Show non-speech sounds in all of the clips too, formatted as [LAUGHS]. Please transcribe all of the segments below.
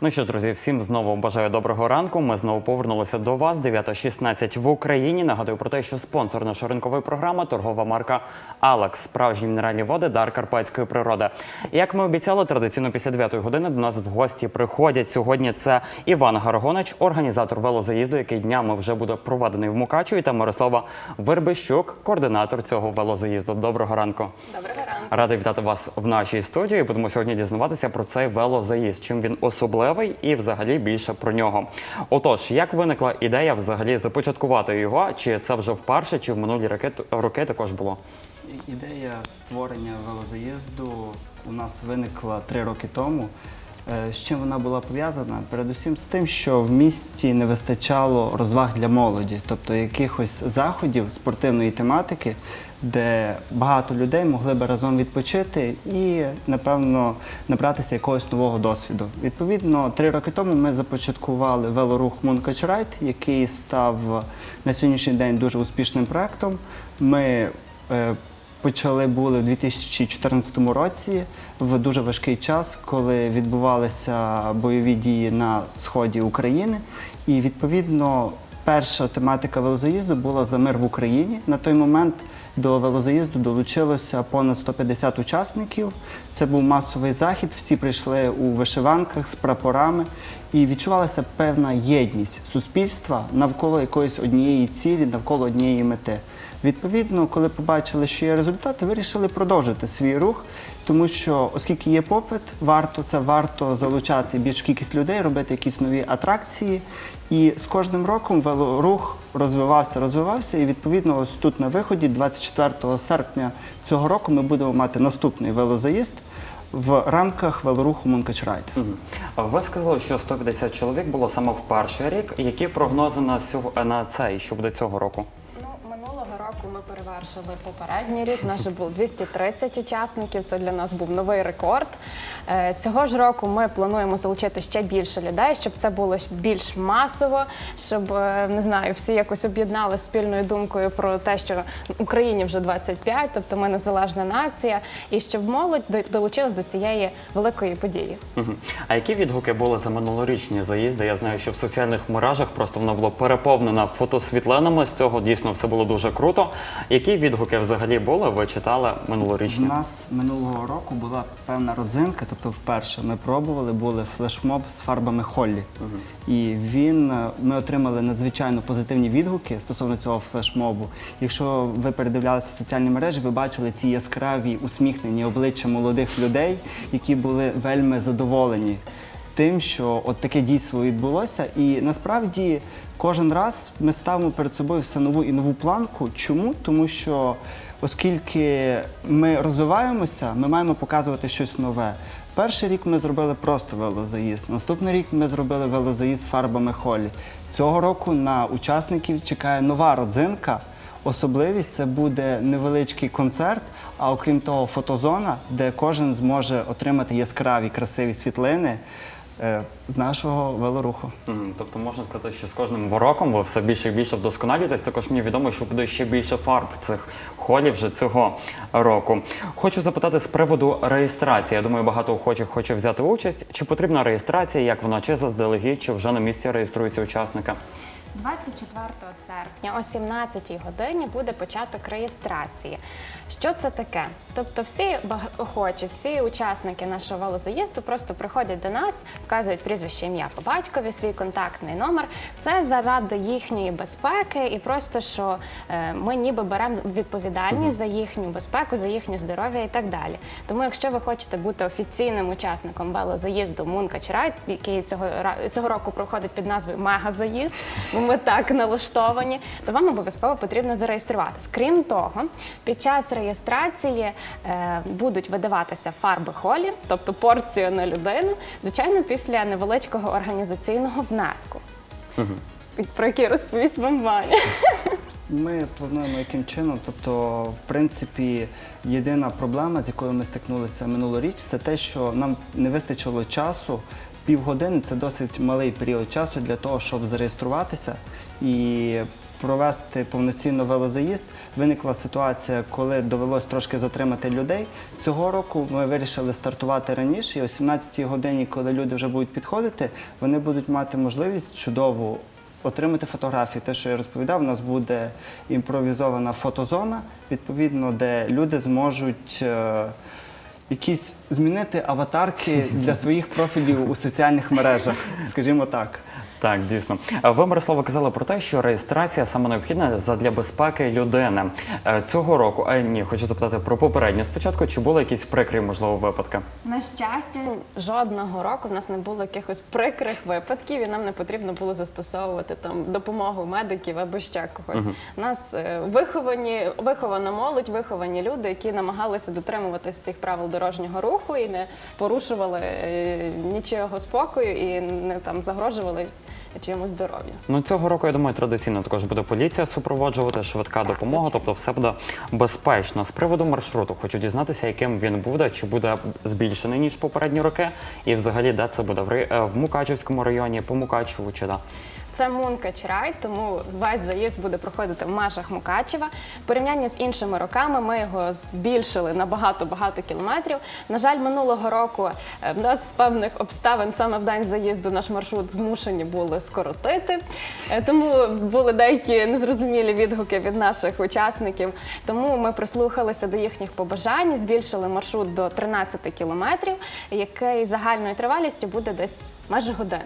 Ну що ж, друзі, всім знову бажаю доброго ранку. Ми знову повернулися до вас. 9.16 в Україні. Нагадую про те, що спонсор нашої ринкової програми торгова марка Алекс, справжні мінеральні води, дар карпатської природи. Як ми обіцяли, традиційно після 9 години до нас в гості приходять сьогодні. Це Іван Гаргонич, організатор велозаїзду, який днями вже буде проведений в Мукачеві, та Мирослава Вербищук, координатор цього велозаїзду. Доброго ранку. Доброго ранку. Радий вітати вас в нашій студії. Будемо сьогодні дізнаватися про цей велозаїзд, чим він особливий і взагалі більше про нього. Отож, як виникла ідея взагалі започаткувати його? Чи це вже вперше, чи в минулі роки, роки також було? Ідея створення велозаїзду у нас виникла три роки тому. Е, З чим вона була пов'язана? Передусім з тим, що в місті не вистачало розваг для молоді, тобто якихось заходів спортивної тематики, де багато людей могли би разом відпочити і, напевно, набратися якогось нового досвіду. Відповідно, три роки тому ми започаткували велорух Райд, який став на сьогоднішній день дуже успішним проектом. Ми е, Почали були в 2014 році в дуже важкий час, коли відбувалися бойові дії на сході України. І відповідно перша тематика велозаїзду була за мир в Україні. На той момент до велозаїзду долучилося понад 150 учасників. Це був масовий захід. Всі прийшли у вишиванках з прапорами, і відчувалася певна єдність суспільства навколо якоїсь однієї цілі, навколо однієї мети. Відповідно, коли побачили, що є результати, вирішили продовжити свій рух, тому що, оскільки є попит, варто це варто залучати більшу кількість людей, робити якісь нові атракції. І з кожним роком велорух розвивався, розвивався. І відповідно, ось тут на виході, 24 серпня цього року, ми будемо мати наступний велозаїзд в рамках велоруху Мункач Райд. Ви сказали, що 150 чоловік було саме в перший рік. Які прогнози на сього- на цей, що буде цього року? Перевершили попередній рік. Наш було 230 учасників. Це для нас був новий рекорд. Е, Цього ж року ми плануємо залучити ще більше людей, щоб це було більш масово, щоб е, не знаю, всі якось об'єднали спільною думкою про те, що Україні вже 25, тобто ми незалежна нація, і щоб молодь долучилась до цієї великої події. А які відгуки були за минулорічні заїзди? Я знаю, що в соціальних мережах просто воно було переповнено фотосвітлинами. З цього дійсно все було дуже круто. Які відгуки взагалі були? Ви читали У нас минулого року була певна родзинка, тобто вперше ми пробували, були флешмоб з фарбами Холлі. І він е, ми отримали надзвичайно позитивні відгуки стосовно цього флешмобу. Якщо ви передивлялися соціальні мережі, ви бачили ці яскраві усміхнені обличчя молодих людей, які були вельми задоволені тим, що от таке дійство відбулося. І насправді кожен раз ми ставимо перед собою все нову і нову планку. Чому? Тому що оскільки ми розвиваємося, ми маємо показувати щось нове. Перший рік ми зробили просто велозаїзд. Наступний рік ми зробили велозаїзд з фарбами холі. Цього року на учасників чекає нова родзинка. Особливість це буде невеличкий концерт, а окрім того, фотозона, де кожен зможе отримати яскраві красиві світлини е, з нашого велоруху. Тобто можна сказати, що з кожним роком ви все більше і більше вдосконалюєтесь. Також мені відомо, що буде ще більше фарб цих холів вже цього року. Хочу запитати з приводу реєстрації. Я думаю, багато охочих хоче взяти участь. Чи потрібна реєстрація, як вона чи заздалегідь, чи вже на місці реєструються учасники? 24 серпня о 17 годині буде початок реєстрації. Що це таке? Тобто, всі охочі, всі учасники нашого велозаїзду просто приходять до нас, вказують прізвище ім'я по батькові, свій контактний номер. Це заради їхньої безпеки, і просто що е, ми ніби беремо відповідальність за їхню безпеку, за їхнє здоров'я і так далі. Тому, якщо ви хочете бути офіційним учасником велозаїзду Мункач Райд, який цього цього року проходить під назвою Мегазаїзд, ми так налаштовані, то вам обов'язково потрібно зареєструватись. Крім того, під час реєстрації е, будуть видаватися фарби холі, тобто порцію на людину, звичайно, після невеличкого організаційного внеску. Про який розповість вам Ваня. Ми плануємо яким чином. Тобто, в принципі, єдина проблема, з якою ми стикнулися минулоріч, це те, що нам не вистачило часу. Півгодини це досить малий період часу для того, щоб зареєструватися. І провести повноцінно велозаїзд, виникла ситуація, коли довелось трошки затримати людей. Цього року ми вирішили стартувати раніше, і о 17-й годині, коли люди вже будуть підходити, вони будуть мати можливість чудову отримати фотографії. Те, що я розповідав, у нас буде імпровізована фотозона, відповідно, де люди зможуть. Якісь змінити аватарки для своїх профілів у соціальних мережах, скажімо так. Так, дійсно. Е, Ви, Мирослава, казали про те, що реєстрація саме необхідна задля безпеки людини. Е, Цього року, а ні, хочу запитати про попереднє спочатку, чи були якісь прикрі, можливо, випадки? На щастя, жодного року в нас не було якихось прикрих випадків, і нам не потрібно було застосовувати там допомогу медиків або ще когось. У нас е, виховані, вихована молодь, виховані люди, які намагалися дотримуватися всіх правил дорожнього руху і не порушували е, нічого спокою і не там загрожували чимось здоров'ю. Ну цього року, я думаю, традиційно також буде поліція супроводжувати, швидка допомога, звичайно. тобто все буде безпечно. З приводу маршруту хочу дізнатися, яким він буде, чи буде збільшений ніж попередні роки, і взагалі де це буде в Мукачівському районі, по Мукачеву чи да. Це Мункач рай, тому весь заїзд буде проходити в межах Мукачева. В порівнянні з іншими роками ми його збільшили на багато-багато кілометрів. На жаль, минулого року е, в нас з певних обставин саме в день заїзду наш маршрут змушені були скоротити. Е, Тому були деякі незрозумілі відгуки від наших учасників. Тому ми прислухалися до їхніх побажань, збільшили маршрут до 13 кілометрів, який загальною тривалістю буде десь майже години.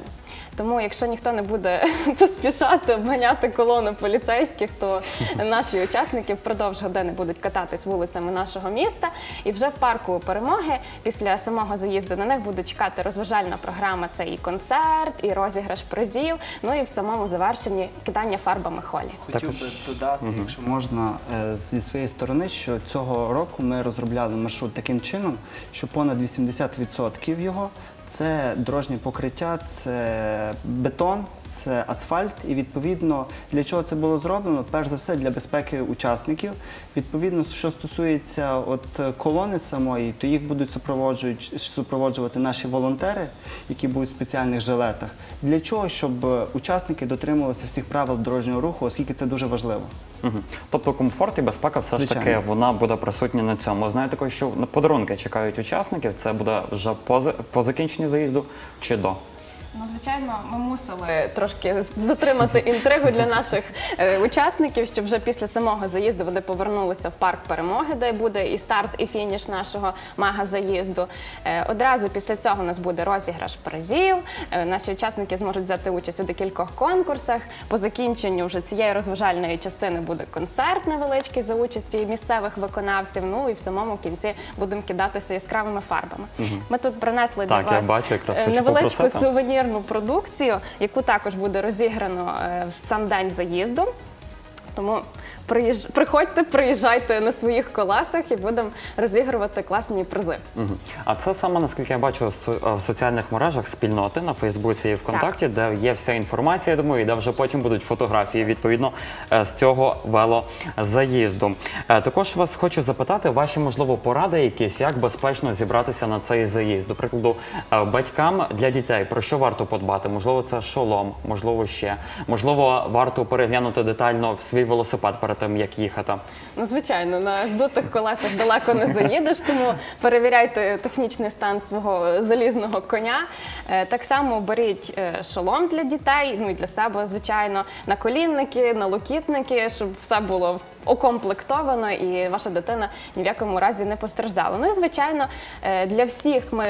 Тому, якщо ніхто не буде [LAUGHS] поспішати обганяти колону поліцейських, то наші учасники впродовж години будуть кататись вулицями нашого міста. І вже в парку перемоги після самого заїзду на них буде чекати розважальна програма. Це і концерт, і розіграш призів. Ну і в самому завершенні кидання фарбами холі. Хотів би додати, якщо можна, е, зі своєї сторони, що цього року ми розробляли маршрут таким чином, що понад 80% його це дорожнє покриття, це бетон, це асфальт. І відповідно для чого це було зроблено? Перш за все для безпеки учасників. Відповідно, що стосується от колони самої, то їх будуть супроводжувати наші волонтери, які будуть в спеціальних жилетах. Для чого? Щоб учасники дотримувалися всіх правил дорожнього руху, оскільки це дуже важливо. Тобто комфорт і безпека все ж таки вона буде присутня на цьому. Знаєте, також, що на подарунки чекають учасників. Це буде вже по, по закінченню заїзду чи до. Ну, звичайно, ми мусили трошки затримати інтригу для наших е, учасників, щоб вже після самого заїзду вони повернулися в парк перемоги, де буде і старт, і фініш нашого мага-заїзду. Е, одразу після цього у нас буде розіграш призів. Е, наші учасники зможуть взяти участь у декількох конкурсах. По закінченню вже цієї розважальної частини буде концерт невеличкий за участі місцевих виконавців. Ну і в самому кінці будемо кидатися яскравими фарбами. Ми тут принесли Так, для я вас бачу, якраз е, хочу невеличку попросити. Сувенірну продукцію, яку також буде розіграно е, в сам день заїзду. Тому приїж... приходьте, приїжджайте на своїх колесах і будемо розігрувати класні призи. Мгм. А це саме, наскільки я бачу, со- е, в соціальних мережах спільноти на Фейсбуці і ВКонтакті, де є вся інформація, я думаю, і де вже потім будуть фотографії відповідно е, з цього велозаїзду. Е, Також вас хочу запитати ваші, можливо, поради якісь, як безпечно зібратися на цей заїзд. До прикладу, е, батькам для дітей про що варто подбати? Можливо, це шолом, можливо, ще. Можливо, варто переглянути детально свій велосипед перед тим, як їхати. Ну, звичайно, на здутих колесах далеко не заїдеш, тому перевіряйте технічний стан свого залізного коня. Е, Так само беріть е, шолом для дітей, ну і для себе, звичайно, на колінники, на локітники, щоб все було окомплектовано і ваша дитина ні в якому разі не постраждала. Ну і звичайно, е, для всіх ми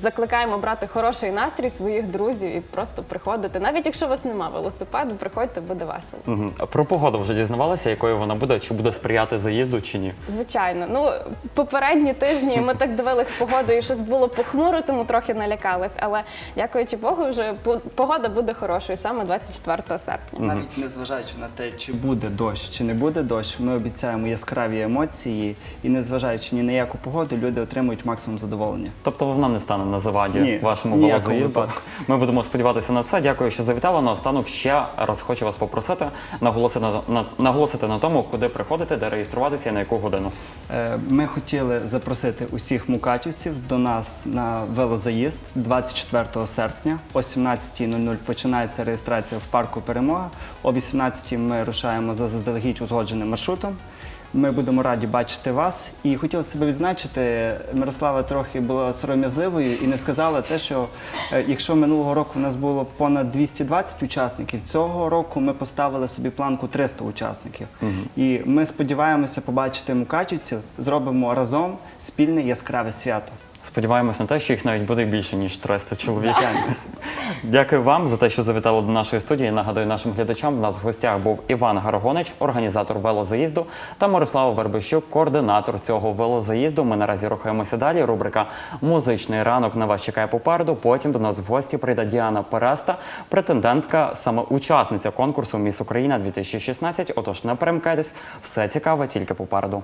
закликаємо брати хороший настрій своїх друзів і просто приходити. Навіть якщо у вас немає велосипеду, приходьте, буде весело. Мгм. Про погоду вже дізнавалися, якою вона буде, чи буде сприяти заїзду, чи ні. Звичайно, ну попередні тижні ми так дивились погоду, і щось було похмуро, тому трохи налякались. Але дякуючи Богу, вже по- погода буде хорошою саме 24 серпня. Навіть незважаючи на те, чи буде дощ, чи не буде дощ, Також ми обіцяємо яскраві емоції, і незважаючи ні на яку погоду, люди отримують максимум задоволення. Тобто вона не стане на заваді Ні, вашому ніякого велозаїзду. випадку. Ми будемо сподіватися на це. Дякую, що завітали. Наостанок ще раз хочу вас попросити наголосити на, на наголосити на тому, куди приходити, де реєструватися і на яку годину. Е, Ми хотіли запросити усіх мукачівців до нас на велозаїзд 24 серпня о 17.00 починається реєстрація в парку Перемога. О 18.00 ми рушаємо за заздалегідь узгодженим маршрутом. Ми будемо раді бачити вас. І хотіла себе відзначити, Мирослава трохи була сором'язливою і не сказала те, що е, якщо минулого року у нас було понад 220 учасників, цього року ми поставили собі планку 300 учасників. І ми сподіваємося побачити мукачівців, зробимо разом спільне яскраве свято. Сподіваємось на те, що їх навіть буде більше ніж 300 чоловік. Дякую вам за те, що завітали до нашої студії. Нагадую нашим глядачам. У нас в гостях був Іван Гаргонич, організатор велозаїзду, та Мирослава Вербищук, координатор цього велозаїзду. Ми наразі рухаємося далі. Рубрика Музичний ранок на вас чекає попереду. Потім до нас в гості прийде Діана Переста, претендентка, саме учасниця конкурсу Міс Україна 2016. Отож, не перемкайтесь, все цікаве тільки попереду.